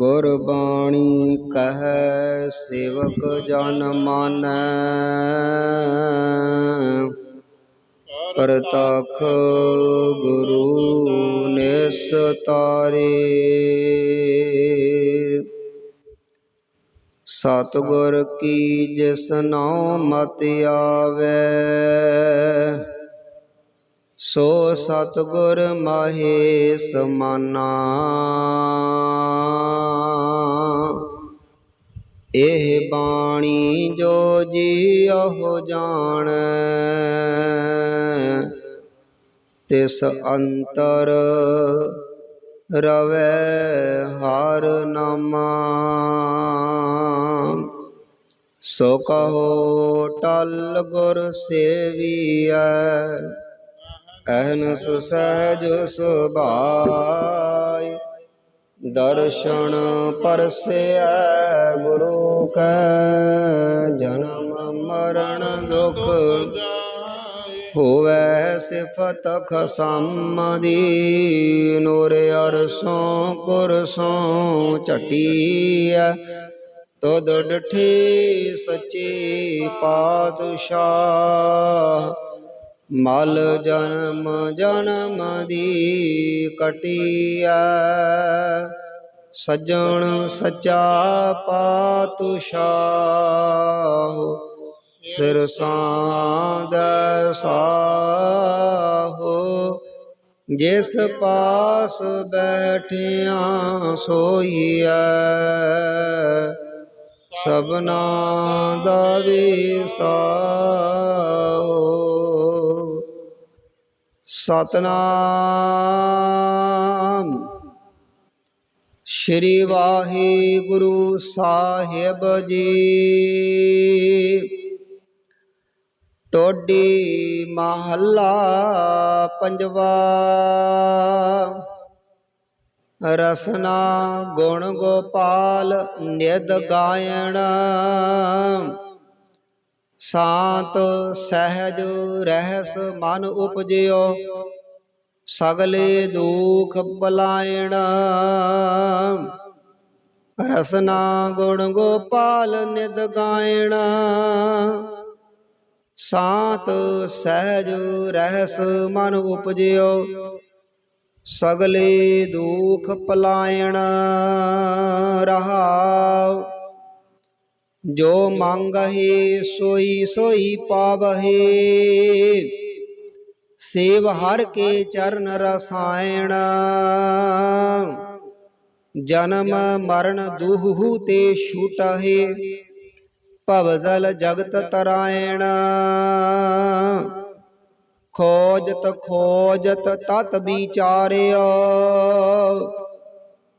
ਗੁਰਬਾਣੀ ਕਹੈ, ਸੇਵਕ ਜਨ ਮਾਨੈ। ਪ੍ਰਤਖ ਗੁਰੂ ਨਿਸਤਾਰੇ ਸਤਿਗੁਰ ਕੀ ਜਿਸ ਨਾਉ ਮਤ ਆਵੇ, ਸੋ ਸਤਿਗੁਰ ਮਾਹੇ ਸਮਾਨਾ। ਇਹ ਬਾਣੀ ਜੋ ਜੀ ਜੀਉ ਜਾਣੈ, ਤਿਸ ਅੰਤਰ ਰਵੈ ਹਰ ਨਾਮਾ। ਸੋ ਕਹੋ ਟਲ ਗੁਰ ਸੇਵੀਐ ਅਹਨਸ ਸਹਿਜ ਸੁਭਾਈ ਦਰਸ਼ਨ ਪਰਸੈ ਗੁਰੂ ਕੈ, ਜਨਮ ਮਰਨ ਦੁਖ ਹੋਵੈ ਸਿਫਤ ਖਸਮ ਦੀ ਨੂਰ ਅਰਸੋਂ ਕੁਰਸੋਂ ਝਟੀਐ। ਤੁਧ ਡਠੀ ਸੱਚੀ ਪਾਤਸ਼ਾਹ ਮਲ ਜਨਮ ਜਨਮ ਦੀ ਕਟੀਐ। ਸੱਜਣ ਸੱਚਾ ਪਾਤਸ਼ਾਹ, ਸਿਰ ਸਾਧ ਸਾਹੋ। ਜਿਸ ਪਾਸ ਬੈਠਿਆ ਸੋਈਐ, ਸਭਨਾ ਦਾ ਵਿਸਾਹੋ ਸਤਨਾਮ। ਸ਼੍ਰੀ ਵਾਹਿਗੁਰੂ ਸਾਹਿਬ ਜੀ। ਟੋਡੀ ਮਹੱਲਾ ਪੰਜਵਾ। ਰਸਨਾ ਗੁਣ ਗੋਪਾਲ ਨਿਦ ਗਾਇਣ। ਸ਼ਾਂਤ ਸਹਿਜ ਰਹਿਸ ਮਨ ਉਪਜਿਓ, ਸਗਲੇ ਦੁਖ ਬਲਾਇਣ ਰਸਨਾ ਗੁਣ ਗੋਪਾਲ ਨਿਦ ਗਾਇਣ। ਸ਼ਾਂਤ ਸਹਿਜ ਰਹਿਸ ਮਨ ਉਪਜਿਓ, ਸਗਲੇ ਦੁਖ ਪਲਾਇਣ। ਰਹਾਉ ਜੋ ਮੰਗਹਿ ਸੋਈ ਸੋਈ ਪਾਵਹਿ। ਸੇਵ ਹਰ ਕੇ ਚਰਨ ਰਸਾਇਣ। ਜਨਮ ਮਰਨ ਦੁਹੂ ਤੇ ਛੂਟਹਿ। ਭਵਜਲ ਜਗਤ ਤਰਾਇਣ। ਖੋਜਤ ਖੋਜਤ ਤਤ ਵਿਚਾਰਿਓ।